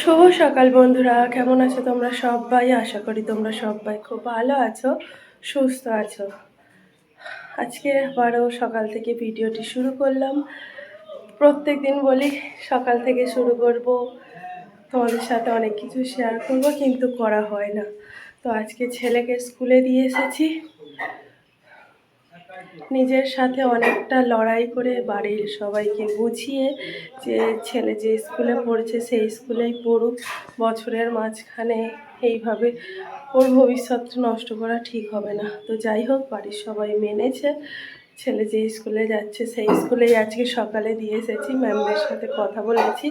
শুভ সকাল বন্ধুরা, কেমন আছো তোমরা সবাই? আশা করি তোমরা সবাই খুব ভালো আছো, সুস্থ আছো। আজকে আবারও সকাল থেকে ভিডিওটি শুরু করলাম। প্রত্যেক দিন বলি সকাল থেকে শুরু করব, তোমাদের সাথে অনেক কিছু শেয়ার করব, কিন্তু করা হয় না। তো আজকে ছেলেকে স্কুলে দিয়ে এসেছি। নিজের সাথে অনেকটা লড়াই করে বাড়ির সবাইকে বুঝিয়ে যে ছেলে যে স্কুলে পড়ছে সেই স্কুলেই পড়ুক, বছরের মাঝখানে এইভাবে ওর ভবিষ্যৎ নষ্ট করা ঠিক হবে না। তো যাই হোক, বাড়ির সবাই মেনেছে। ছেলে যে স্কুলে যাচ্ছে সেই স্কুলেই আজকে সকালে দিয়ে এসেছি। ম্যামদের সাথে কথা বলেছি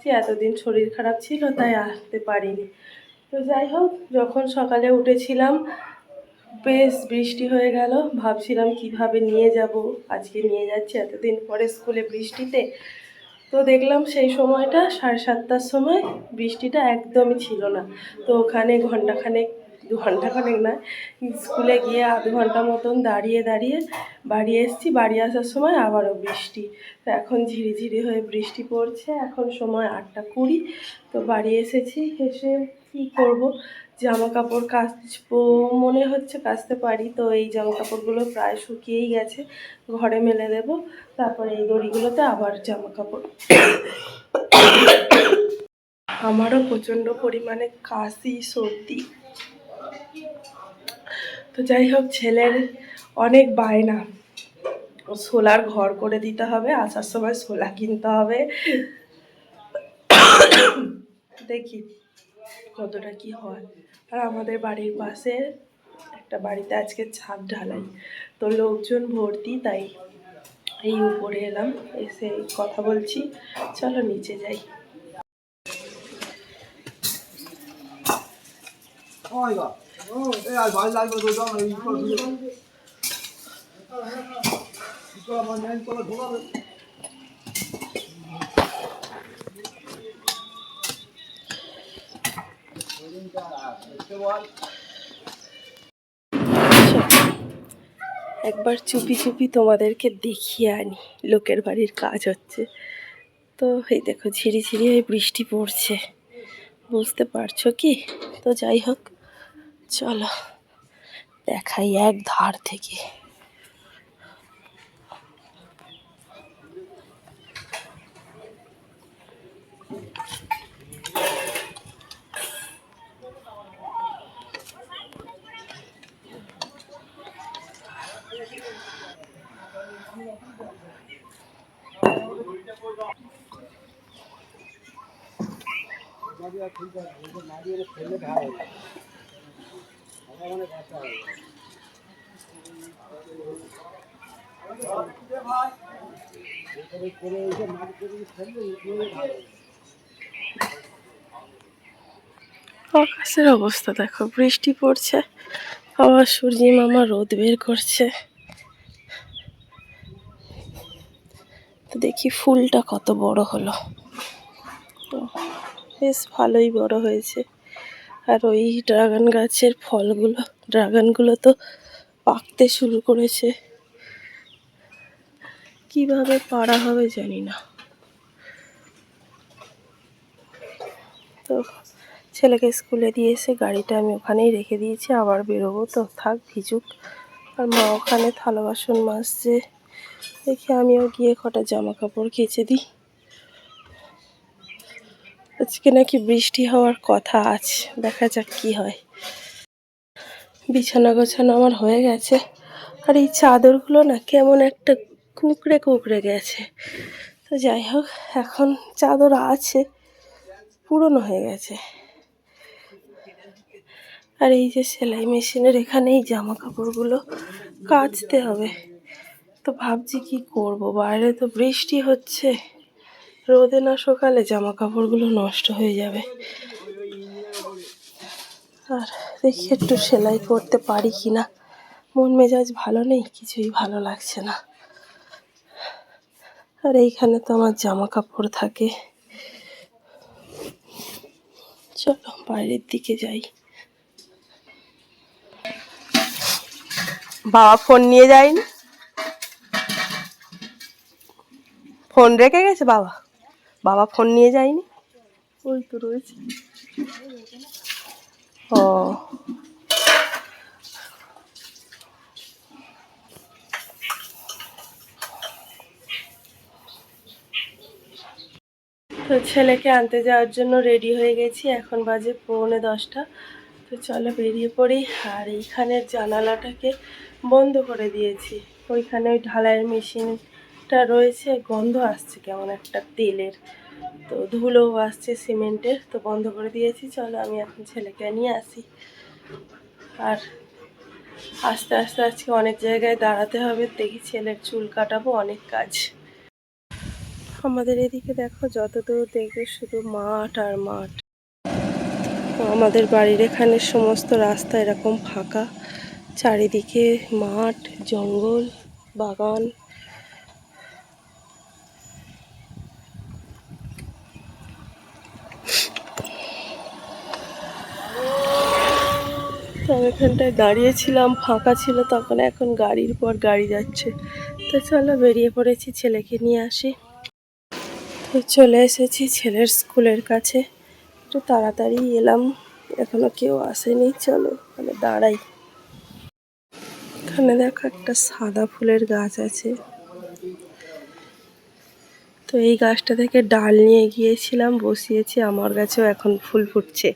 যে এতদিন শরীর খারাপ ছিল, তাই আসতে পারিনি। তো যাই হোক, যখন সকালে উঠেছিলাম বেশ বৃষ্টি হয়ে গেল। ভাবছিলাম কীভাবে নিয়ে যাব। আজকে নিয়ে যাচ্ছি এতদিন পরে স্কুলে বৃষ্টিতে। তো দেখলাম সেই সময়টা সাড়ে সাতটার সময় বৃষ্টিটা একদমই ছিল না। তো ওখানে ঘন্টাখানেক দু ঘন্টাখানেক না স্কুলে গিয়ে আধ ঘণ্টা মতন দাঁড়িয়ে দাঁড়িয়ে বাড়ি এসেছি। বাড়ি আসার সময় আবারও বৃষ্টি। তো এখন ঝিরিঝিরি হয়ে বৃষ্টি পড়ছে। এখন সময় আটটা কুড়ি। তো বাড়ি এসেছি, এসে কী করব? জামা কাপড় কাচবো, মনে হচ্ছে কাচতে পারি, তো এই জামা কাপড়গুলো প্রায় শুকিয়েই গেছে, ঘরে মেলে দেব, তারপরে এই দড়িগুলোতে আবার জামা কাপড় আমারও প্রচণ্ড পরিমাণে কাশি, সর্দি। তো যাই হোক, ছেলের অনেক বায়না। সোলার ঘর করে দিতে হবে, আসার সময় সোলা কিনতে হবে। দেখি কতটা কি হয়। আর আমাদের বাড়ির পাশে একটা বাড়িতে আজকে ছাদ ঢালাই। তো লোকজন ভর্তি তাই এই উপরে এলাম এসে কথা বলছি। চলো নিচে যাই। 어, একবার চুপি চুপি তোমাদেরকে দেখিয়ে আনি। লোকের বাড়ির কাজ হচ্ছে। তো এই দেখো, ঝিরি ঝিরি বৃষ্টি পড়ছে। বুঝতে পারছ কি? তো যাই হোক, চলো দেখাই এক ধার থেকে। আকাশের অবস্থা দেখো বৃষ্টি পড়ছে আবার সূর্যি মামা রোদ বের করছে। তো দেখি ফুলটা কত বড় হলো। তো বেশ ভালোই বড় হয়েছে। আর ওই ড্রাগন গাছের ফলগুলো, ড্রাগনগুলো তো পাকতে শুরু করেছে। কীভাবে পারা হবে জানি না। তো ছেলেকে স্কুলে দিয়ে এসে গাড়িটা আমি ওখানেই রেখে দিয়েছি, আবার বেরোবো। তো থাক, ভিজুক। আর মা ওখানে থালা বাসন মাজছে। দেখি আমিও গিয়ে কটা জামা কাপড় কেচে দিই। আজকে নাকি বৃষ্টি হওয়ার কথা আছে দেখা যাক কি হয়। বিছানা গোছানো আমার হয়ে গেছে। আর এই চাদরগুলো না কেমন একটা কুঁকড়ে কুঁকড়ে গেছে। তো যাই হোক, এখন চাদর আছে, পুরনো হয়ে গেছে। আর এই যে সেলাই মেশিনের এখানে এই জামা কাপড়গুলো কাচতে হবে। তো ভাবছি কি করব? বাইরে তো বৃষ্টি হচ্ছে। রোদে না সকালে জামা কাপড়গুলো নষ্ট হয়ে যাবে। আর দেখি একটু সেলাই করতে পারি কি না মন মেজাজ ভালো নেই, কিছুই ভালো লাগছে না। আর এইখানে তো আমার জামা কাপড় থাকে। চলো বাইরের দিকে যাই। বাবা ফোন নিয়ে যায়নি? ফোন রেখে গেছে বাবা? বাবা ফোন নিয়ে যায়নি? ওই তো রয়েছে। ও। তো ছেলেকে আনতে যাওয়ার জন্য রেডি হয়ে গেছি এখন বাজে পৌনে দশটা। তো চলো বেরিয়ে পড়ি আর এইখানের জানালাটাকে বন্ধ করে দিয়েছি। ওইখানে ওই ঢালাইয়ের মেশিনটা রয়েছে, গন্ধ আসছে কেমন একটা তেলের। তো ধুলোও আসছে সিমেন্টের, তো বন্ধ করে দিয়েছি। চলো আমি এখন ছেলেকে নিয়ে আসি। আর আস্তে আস্তে আজকে অনেক জায়গায় দাঁড়াতে হবে। দেখি ছেলের চুল কাটাবো, অনেক কাজ। আমাদের এদিকে দেখো, যত দূর দেখবে শুধু মাঠ আর মাঠ। আমাদের বাড়ির এখানে সমস্ত রাস্তা এরকম ফাঁকা। চারিদিকে মাঠ, জঙ্গল, বাগান। এখানটায় দাঁড়িয়েছিলাম, ফাঁকা ছিল তখন, এখন গাড়ির পর গাড়ি যাচ্ছে। তো চলো বেরিয়ে পড়েছি, ছেলেকে নিয়ে আসি। তো চলে এসেছি ছেলের স্কুলের কাছে। একটু তাড়াতাড়ি এলাম, এখনও কেউ আসেনি, চলো মানে দাঁড়াই। এখানে দেখো একটা সাদা ফুলের গাছ আছে। তো এই গাছটা থেকে ডাল নিয়ে গিয়েছিলাম, বসিয়েছি, আমার গাছেও এখন ফুল ফুটছে।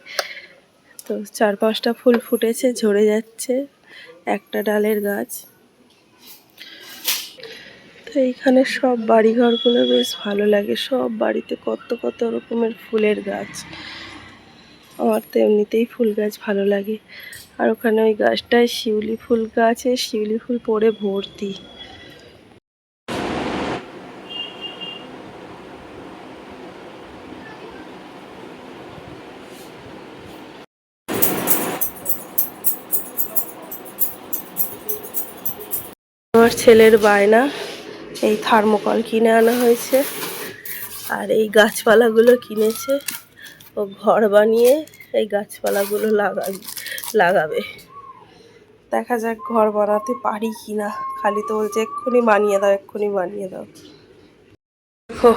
তো চার পাঁচটা ফুল ফুটেছে, ঝরে যাচ্ছে, একটা ডালের গাছ। তো এইখানে সব বাড়িঘরগুলো বেশ ভালো লাগে। সব বাড়িতে কত কত রকমের ফুলের গাছ। আমার তো এমনিতেই ফুল গাছ ভালো লাগে। আর ওখানে ওই গাছটায় শিউলি ফুল গাছে শিউলি ফুল পড়ে ভর্তি। আমার ছেলের বায়না। এই থার্মোকল কিনে আনা হয়েছে। আর এই গাছপালাগুলো কিনেছে। ও ঘর বানিয়ে এই গাছপালাগুলো লাগা, লাগাবে। দেখা যাক ঘর বানাতে পারি কি না খালি তো বলছে, এক্ষুনি বানিয়ে দাও, এক্ষুনি বানিয়ে দাও। দেখো,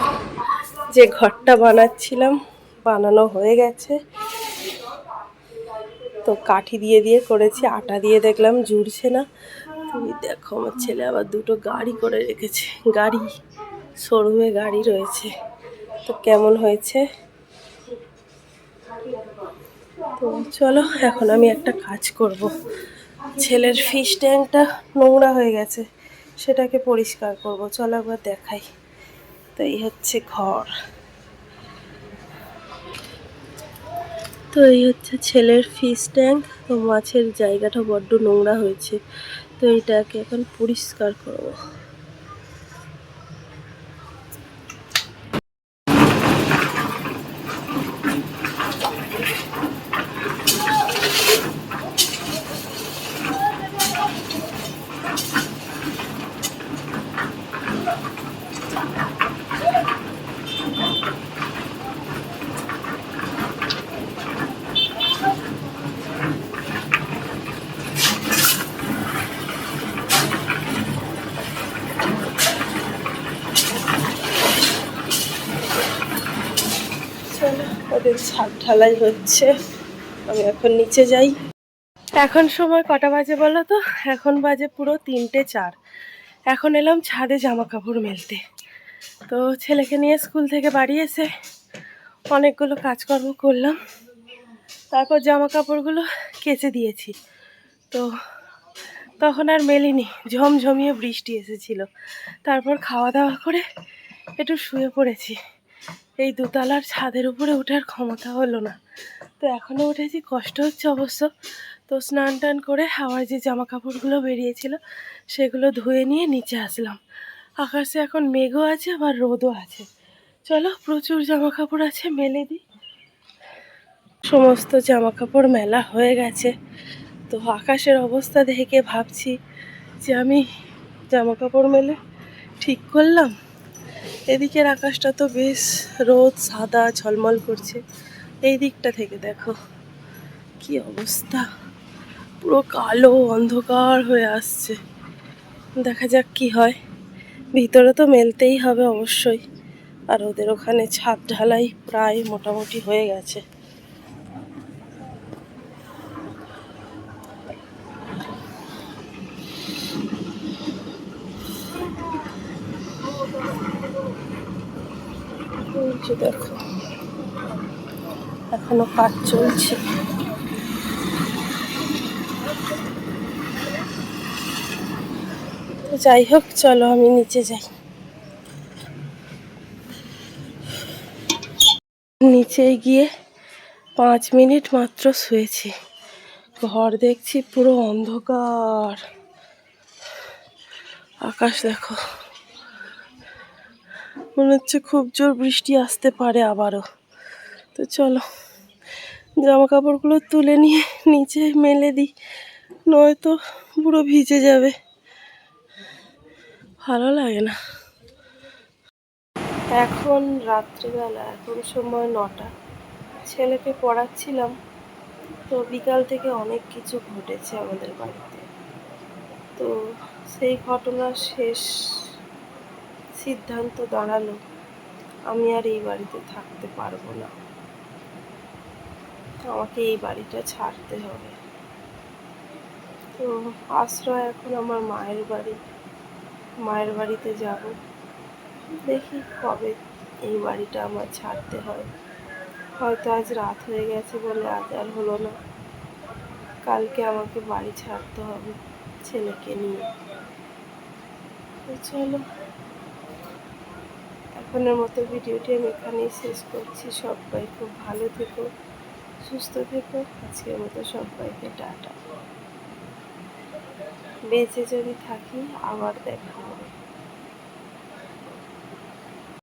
যে ঘরটা বানাচ্ছিলাম, বানানো হয়ে গেছে। তো কাঠি দিয়ে দিয়ে করেছি, আটা দিয়ে দেখলাম জুড়ছে না। তুমি দেখো, আমার ছেলে আবার দুটো গাড়ি করে রেখেছে। গাড়ি, শোরুমে গাড়ি রয়েছে। তো কেমন হয়েছে? তো চলো, এখন আমি একটা কাজ করব। ছেলের ফিশ ট্যাঙ্কটা নোংরা হয়ে গেছে, সেটাকে পরিষ্কার করব। চলো একবার দেখাই। তো এই হচ্ছে ঘর। তো এই হচ্ছে ছেলের ফিশ ট্যাঙ্ক তো মাছের জায়গাটা বড্ড নোংরা হয়েছে। তো এটাকে এখন পরিষ্কার করব। ওদের ছাদ ঢালাই হচ্ছে। আমি এখন নিচে যাই। এখন সময় কটা বাজে বলো তো? এখন বাজে পুরো তিনটে চার। এখন এলাম ছাদে জামা কাপড় মেলতে। তো ছেলেকে নিয়ে স্কুল থেকে বাড়ি এসে অনেকগুলো কাজকর্ম করলাম। তারপর জামা কাপড়গুলো কেচে দিয়েছি। তো তখন আর মেলিনি, ঝমঝমিয়ে বৃষ্টি এসেছিল। তারপর খাওয়া দাওয়া করে একটু শুয়ে পড়েছি। এই দোতলার ছাদের উপরে ওঠার ক্ষমতা হলো না। তো এখনও উঠেছি, কষ্ট হচ্ছে অবশ্য। তো স্নান টান করে হাওয়ার যে জামা কাপড়গুলো বেরিয়েছিল, সেগুলো ধুয়ে নিয়ে নিচে আসলাম। আকাশে এখন মেঘও আছে, আবার রোদও আছে। চলো, প্রচুর জামা কাপড় আছে, মেলে দিই। সমস্ত জামা কাপড় মেলা হয়ে গেছে। তো আকাশের অবস্থা দেখে ভাবছি যে আমি জামা কাপড় মেলে ঠিক করলাম। এদিকের আকাশটা তো বেশ রোদ, সাদা, ঝলমল করছে। এই দিকটা থেকে দেখো। কি অবস্থা? পুরো কালো অন্ধকার হয়ে আসছে। দেখা যাক কি হয়। ভিতরে তো মেলতেই হবে অবশ্যই। আর ওদের ওখানে ছাদ ঢালাই প্রায় মোটামুটি হয়ে গেছে। যে দেখো। এখনও কাজ চলছে। তো যাই হোক, চলো আমি নিচে যাই। নিচে গিয়ে পাঁচ মিনিট মাত্র শুয়েছি। ঘর দেখছি পুরো অন্ধকার। আকাশ দেখো। মনে হচ্ছে খুব জোর বৃষ্টি আসতে পারে আবারও। তো চলো জামা কাপড়গুলো তুলে নিয়ে নিচে মেলে দিই, নয়তো পুরো ভিজে যাবে। ভালো লাগে না। এখন রাত্রিবেলা, এখন সময় নটা। ছেলেকে পড়াচ্ছিলাম, তো বিকাল থেকে অনেক কিছু ঘটেছে আমাদের বাড়িতে। তো সেই ঘটনা শেষ সিদ্ধান্ত দাঁড়াল, আমি আর এই বাড়িতে থাকতে পারব না। আমাকে এই বাড়িটা ছাড়তে হবে। তো আশ্রয় এখন আমার মায়ের বাড়ি। মায়ের বাড়িতে যাব। দেখি কবে এই বাড়িটা আমার ছাড়তে হয়। হয়তো আজ রাত হয়ে গেছে বলে আজ আর হলো না। কালকে আমাকে বাড়ি ছাড়তে হবে ছেলেকে নিয়ে। চলো। এখনের মতো ভিডিওটি আমি এখানেই শেষ করছি। সবাই খুব ভালো থেকো, সুস্থ থেকো। আজকের মতো সবাইকে টাটা। বেঁচে যদি থাকি, আবার দেখা হবে।